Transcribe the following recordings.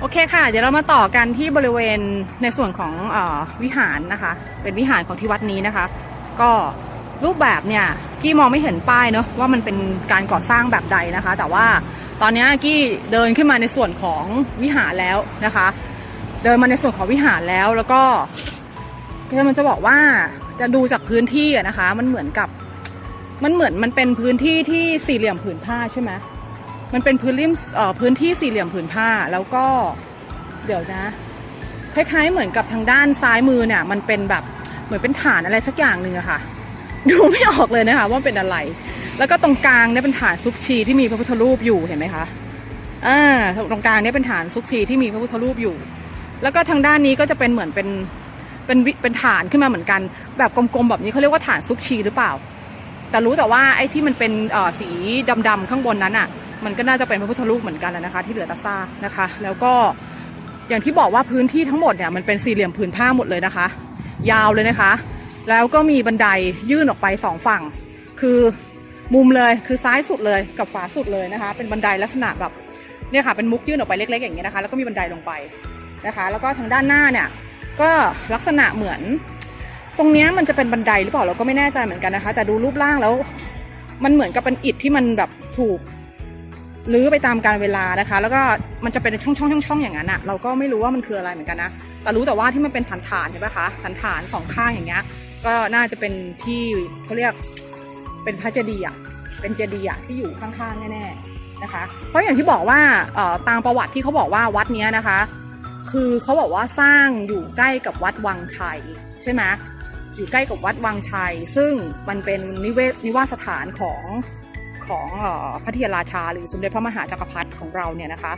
โอเคค่ะ เดี๋ยวเรามาต่อกันที่บริเวณในส่วนของอวิหารนะคะ เป็นวิหารของที่วัดนี้นะคะ ก็รูปแบบเนี่ยกี้มองไม่เห็นป้ายเนาะว่ามันเป็นการก่อสร้างแบบใดนะคะ แต่ว่าตอนนี้กี้เดินขึ้นมาในส่วนของวิหารแล้วนะคะ เดินมาในส่วนของวิหารแล้วแล้วก็คือมันจะบอกว่าจะดูจากพื้นที่นะคะ มันเหมือนกับมันเหมือนมันเป็นพื้นที่ที่สี่เหลี่ยมผืนผ้าใช่ไหม มันเป็นพื้นริมพื้นที่สี่เหลี่ยมผืนผ้าแล้วก็เดี๋ยวนะ คล้ายๆ เหมือนกับทางด้านซ้ายมือเนี่ยมันเป็นแบบเหมือนเป็นฐานอะไรสักอย่างหนึ่งอะค่ะ ดูไม่ออกเลยนะคะว่าเป็นอะไร แล้วก็ตรงกลางเนี่ยเป็นฐานซุกชีที่มีพระพุทธรูปอยู่เห็นไหมคะอ่าตรงกลางเนี่ยเป็นฐานซุกชีที่มีพระพุทธรูปอยู่ แล้วก็ทางด้านนี้ก็จะเป็นเหมือนเป็นเป็นวิเป็นฐานขึ้นมาเหมือนกัน แบบกลมๆแบบนี้เขาเรียกว่าฐานซุกชีหรือเปล่า แต่รู้แต่ว่าไอ้ที่มันเป็นสีดำๆข้างบนนั้นอะ มันก็น่าจะเป็นพระพุทธรูปเหมือนกันอะนะคะ ที่เหลือตาซ่านะคะ แล้วก็อย่างที่บอกว่าพื้นที่ทั้งหมดเนี่ยมันเป็นสี่เหลี่ยมผืนผ้าหมดเลยนะคะ ยาวเลยนะคะ แล้วก็มีบันไดยื่นออกไปสองฝั่ง คือมุมเลยคือซ้ายสุดเลยกับขวาสุดเลยนะคะ เป็นบันไดลักษณะแบบเนี่ยค่ะเป็นมุกยื่นออกไปเล็กๆอย่างเงี้ยนะคะ แล้วก็มีบันไดลงไปนะคะ แล้วก็ทางด้านหน้าเนี่ยก็ลักษณะเหมือน ตรงเนี้ยมันจะเป็นบันไดหรือเปล่าเราก็ไม่แน่ใจเหมือนกันนะคะ แต่ดูรูปร่างแล้ว มันเหมือนกับเป็นอิฐที่มันแบบถูก รื้อไปตามการเวลานะคะ แล้วก็มันจะเป็นช่องช่องช่องช่องๆอย่างนั้นอะเราก็ไม่รู้ว่ามันคืออะไรเหมือนกันนะแต่รู้แต่ว่าที่มันเป็นฐานฐานๆเห็นไหมคะฐานฐานๆสองข้างอย่างเงี้ยก็น่าจะเป็นที่เขาเรียกเป็นพระเจดีย์อะเป็นเจดีย์อะที่อยู่ข้างๆแน่ๆนะคะ เพราะอย่างที่บอกว่าตามประวัติที่เขาบอกว่าวัดเนี้ยนะคะ คือเขาบอกว่าสร้างอยู่ใกล้กับวัดวังชัยใช่ไหมอยู่ใกล้กับวัดวังชัย ซึ่งมันเป็นนิเวศนิวาสถานของ ของออพระเทียราชา หรือสมเด็จพระมหาจักรพรรดิของเราเนี่ยนะคะ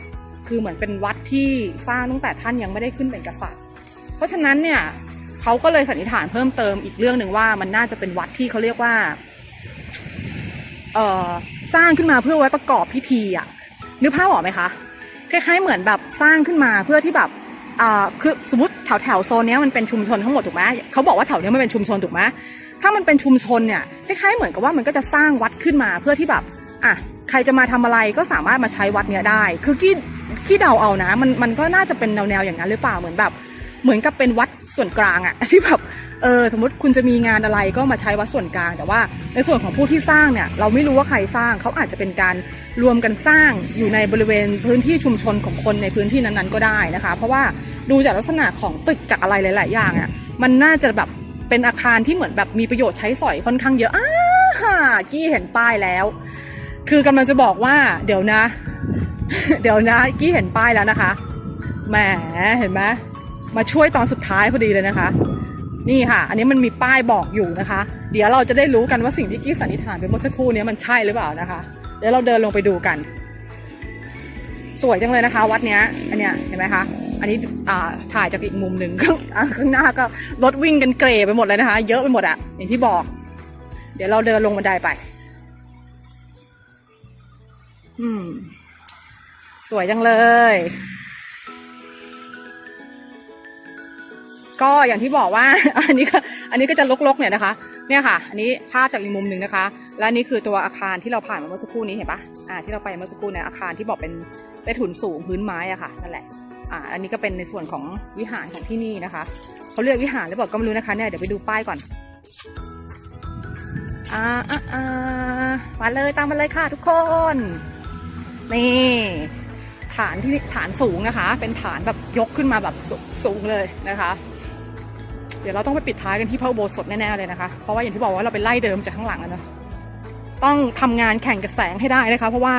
คือเหมือนเป็นวัดที่สร้างตั้งแต่ท่านยังไม่ได้ขึ้นเป็นกษัตริย์ เพราะฉะนั้นเนี่ยเขาก็เลยสันนิษฐานเพิ่มเติมอีกเรื่องหนึ่งว่ามันน่าจะเป็นวัดที่เขาเรียกว่าสร้างขึ้นมาเพื่อไว้ประกอบพิธีอะนึกภาพออกไหมคะคล้ายๆเหมือนแบบสร้างขึ้นมาเพื่อที่แบบคือสมมติแถวแถวโซนนี้มันเป็นชุมชนทั้งหมดถูกไหมเขาบอกว่าแถวเนี้ยมันเป็นชุมชนถูกไหม ถ้ามันเป็นชุมชนเนี่ยคล้ายๆเหมือนกับว่ามันก็จะสร้างวัดขึ้นมาเพื่อที่แบบอะใครจะมาทำอะไรก็สามารถมาใช้วัดเนี้ยได้ คือกี้กี้เดาเอานะ มันมันก็น่าจะเป็นแนวๆอย่างนั้นหรือเปล่าเหมือนแบบ เหมือนกับเป็นวัดส่วนกลางอะที่แบบเออสมมติคุณจะมีงานอะไรก็มาใช้วัดส่วนกลาง แต่ว่าในส่วนของผู้ที่สร้างเนี่ยเราไม่รู้ว่าใครสร้างเขาอาจจะเป็นการรวมกันสร้างอยู่ในบริเวณพื้นที่ชุมชนของคนในพื้นที่นั้นๆก็ได้นะคะ เพราะว่าดูจากลักษณะของตึกจากอะไรหลาย ๆ อย่างอะมันน่าจะแบบ เป็นอาคารที่เหมือนแบบมีประโยชน์ใช้สอยค่อนข้างเยอะอ้าฮ่ากี้เห็นป้ายแล้ว คือกำลังจะบอกว่า เดี๋ยวนะ เดี๋ยวนะกี้เห็นป้ายแล้วนะคะแหมเห็นไหมมาช่วยตอนสุดท้ายพอดีเลยนะคะ นี่ค่ะ อันนี้มันมีป้ายบอกอยู่นะคะ เดี๋ยวเราจะได้รู้กันว่าสิ่งที่กี้สันนิษฐานไปเมื่อสักครู่นี้มันใช่หรือเปล่านะคะเดี๋ยวเราเดินลงไปดูกัน สวยจังเลยนะคะ วัดเนี้ยอันเนี้ยเห็นไหมคะ อันนี้ถ่ายจากอีกมุมหนึ่งข้างอ่าข้างหน้าก็รถวิ่งกันเกรไปหมดเลยนะคะ เยอะไปหมดอะอย่างที่บอก เดี๋ยวเราเดินลงบันไดไป อืม สวยจังเลย ก็อย่างที่บอกว่า อันนี้ก็อันนี้ก็จะลกๆเนี่ยนะคะ เนี่ยค่ะ อันนี้ภาพจากอีกมุมหนึ่งนะคะ และนี่คือตัวอาคารที่เราผ่านมาเมื่อสักครู่นี้เห็นปะอ่าที่เราไปเมื่อสักครู่เนี่ยอาคารที่บอกเป็นใต้ถุนสูงพื้นไม้อะค่ะนั่นแหละ อ่าอันนี้ก็เป็นในส่วนของวิหารของที่นี่นะคะเขาเรียกวิหารหรือเปล่าก็ไม่รู้นะคะเนี่ยเดี๋ยวไปดูป้ายก่อนอ่าอ่าอ่ามาเลยตามมาเลยค่ะทุกคน นี่ฐานที่ฐานสูงนะคะ เป็นฐานแบบยกขึ้นมาแบบสูงเลยนะคะ เดี๋ยวเราต้องไปปิดท้ายกันที่พระอุโบสถแน่ๆเลยนะคะ เพราะว่าอย่างที่บอกว่าเราไปไล่เดิมจากข้างหลังเนะต้องทำงานแข่งกับแสงให้ได้นะคะ เพราะว่า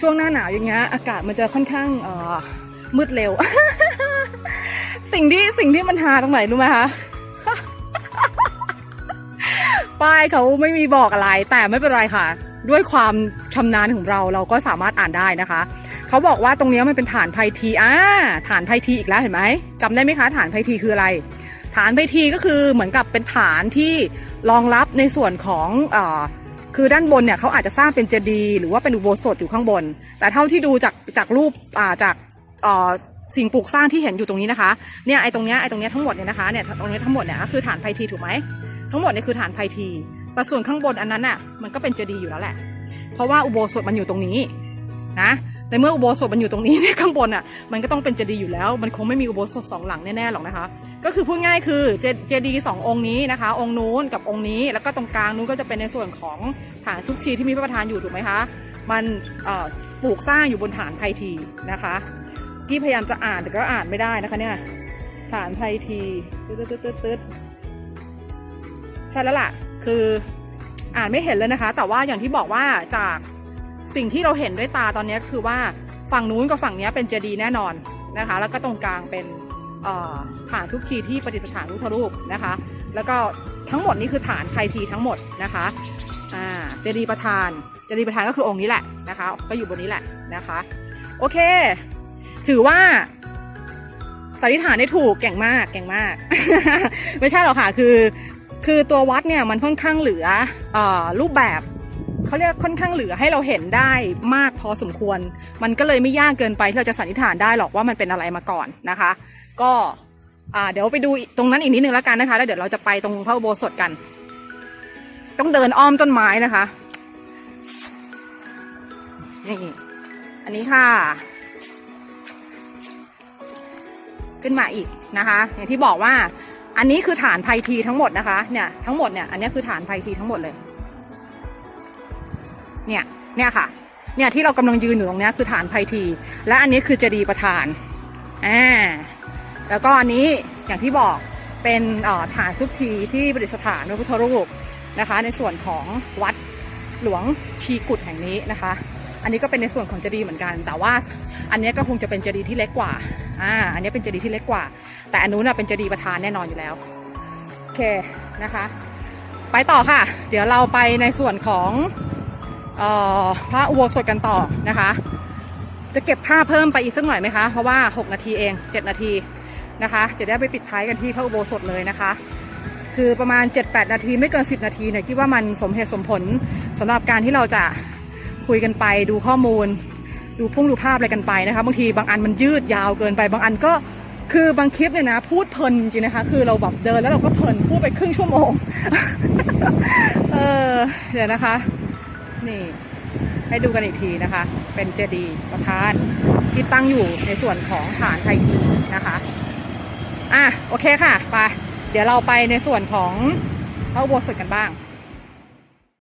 ช่วงหน้าหนาวอย่างเงี้ยอากาศมันจะค่อนข้างเอ่อ มืดเร็ว สิ่งที่สิ่งที่มันหาตรงไหนรู้ไหมคะป้ายเขาไม่มีบอกอะไร แต่ไม่เป็นไรค่ะ ด้วยความชำนาญของเราเราก็สามารถอ่านได้นะคะ เขาบอกว่าตรงนี้มันเป็นฐานไททีอ่าฐานไททีอีกแล้วเห็นไหมจำได้ไหมคะ ฐานไททีคืออะไร ฐานไททีก็คือเหมือนกับเป็นฐานที่รองรับในส่วนของอ่อคือด้านบนเนี่ยเขาอาจจะสร้างเป็นเจดีย์หรือว่าเป็นอุโบสถอยู่ข้างบน แต่เท่าที่ดูจากจากรูปอ่าจาก สิ่งปลูกสร้างที่เห็นอยู่ตรงนี้นะคะเนี่ยไอ้ตรงเนี้ยไอ้ตรงเนี้ยทั้งหมดเนี่ยนะคะเนี่ยตรงนี้ทั้งหมดเนี่ยก็คือฐานไททีถูกไหมทั้งหมดเนี่ยคือฐานไพทีแต่ส่วนข้างบนอันนั้นน่ะมันก็เป็นเจดีย์อยู่แล้วแหละ เพราะว่าอุโบสถมันอยู่ตรงนี้นะในเมื่ออุโบสถมันอยู่ตรงนี้เนี่ยข้างบนอะมันก็ต้องเป็นเจดีย์อยู่แล้ว มันคงไม่มีอุโบสถสองหลังแน่ๆหรอกนะคะ ก็คือพูดง่ายคือเจเจดีย์สององค์นี้นะคะ องค์นู้นกับองค์นี้แล้วก็ตรงกลางนู้นก็จะเป็นในส่วนของฐานซุกชีที่มีพระประธานอยู่ถูกไหมคะ มันปลูกสร้างอยู่บนฐานไพทีนะคะ กี้พยายามจะอ่านแต่ก็อ่านไม่ได้นะคะเนี่ย ฐานไพทีตึ๊ดตึ๊ดตึ๊ดตึ๊ดใช่แล้วล่ะ คืออ่านไม่เห็นเลยนะคะ แต่ว่าอย่างที่บอกว่าจากสิ่งที่เราเห็นด้วยตาตอนนี้คือว่าฝั่งนู้นกับฝั่งนี้เป็นเจดีย์แน่นอนนะคะ แล้วก็ตรงกลางเป็นฐานซุกชีที่ประดิษฐานรูปรูปนะคะ แล้วก็ทั้งหมดนี้คือฐานไพทีทั้งหมดนะคะเจดีย์ประธานเจดีย์ประธานก็คือองค์นี้แหละนะคะ ก็อยู่บนนี้แหละนะคะ โอเค ถือว่าสันนิษฐานได้ถูกเก่งมากเก่งมาก ไม่ใช่หรอกค่ะคือคือตัววัดเนี่ยมันค่อนข้างเหลืออรูปแบบเขาเรียกค่อนข้างเหลือให้เราเห็นได้มากพอสมควร มันก็เลยไม่ยากเกินไปที่เราจะสันนิษฐานได้หรอกว่ามันเป็นอะไรมาก่อนนะคะ ก็เดี๋ยวไปดูตรงนั้นอีกนิดนึงแล้วกันนะคะแล้วเดี๋ยวเราจะไปตรงพระอุโบสถกัน ต้องเดินอ้อมต้นไม้นะคะนี่อันนี้ค่ะ ขึ้นมาอีกนะคะ อย่างที่บอกว่าอันนี้คือฐานไพทีทั้งหมดนะคะ เนี่ยทั้งหมดเนี่ยอันนี้คือฐานไพทีทั้งหมดเลย เนี่ยเนี่ยค่ะ เนี่ยที่เรากำลังยืนอยู่ตรงเนี้ยคือฐานไพที และอันนี้คือเจดีย์ประธานอ่าแล้วก็อันนี้อย่างที่บอกเป็นฐานทุกทีที่ประดิษฐานพระพุทธรูปนะคะ ในส่วนของวัดหลวงชีกุดแห่งนี้นะคะ อันนี้ก็เป็นในส่วนของเจดีย์เหมือนกันแต่ว่า อันนี้ก็คงจะเป็นเจดีย์ที่เล็กกว่า อ่า อันนี้เป็นเจดีย์ที่เล็กกว่า แต่อันนู้นเป็นเจดีย์ประธานแน่นอนอยู่แล้ว โอเคนะคะ ไปต่อค่ะ เดี๋ยวเราไปในส่วนของออพระอุโบสถกันต่อนะคะ จะเก็บภาพเพิ่มไปอีกสักหน่อยไหมคะ เพราะว่า 6 นาทีเอง 7 นาทีนะคะ จะได้ไปปิดท้ายกันที่พระอุโบสถเลยนะคะ คือประมาณ 7-8 นาทีไม่เกิน 10 นาทีเนี่ยคิดว่ามันสมเหตุสมผลสำหรับการที่เราจะคุยกันไปดูข้อมูล ดูพุ่งดูภาพอะไรกันไปนะคะ บางทีบางอันมันยืดยาวเกินไป บางอันก็คือบางคลิปเนี่ยนะ พูดเพลินจริงนะคะ คือเราแบบเดินแล้วเราก็เพลินพูดไปครึ่งชั่วโมง เออเดี๋ยวนะคะ นี่ให้ดูกันอีกทีนะคะ เป็นเจดีย์ประธานที่ตั้งอยู่ในส่วนของฐานไทยทีนะคะอะโอเคค่ะไปเดี๋ยวเราไปในส่วนของพระอุโบสถกันบ้าง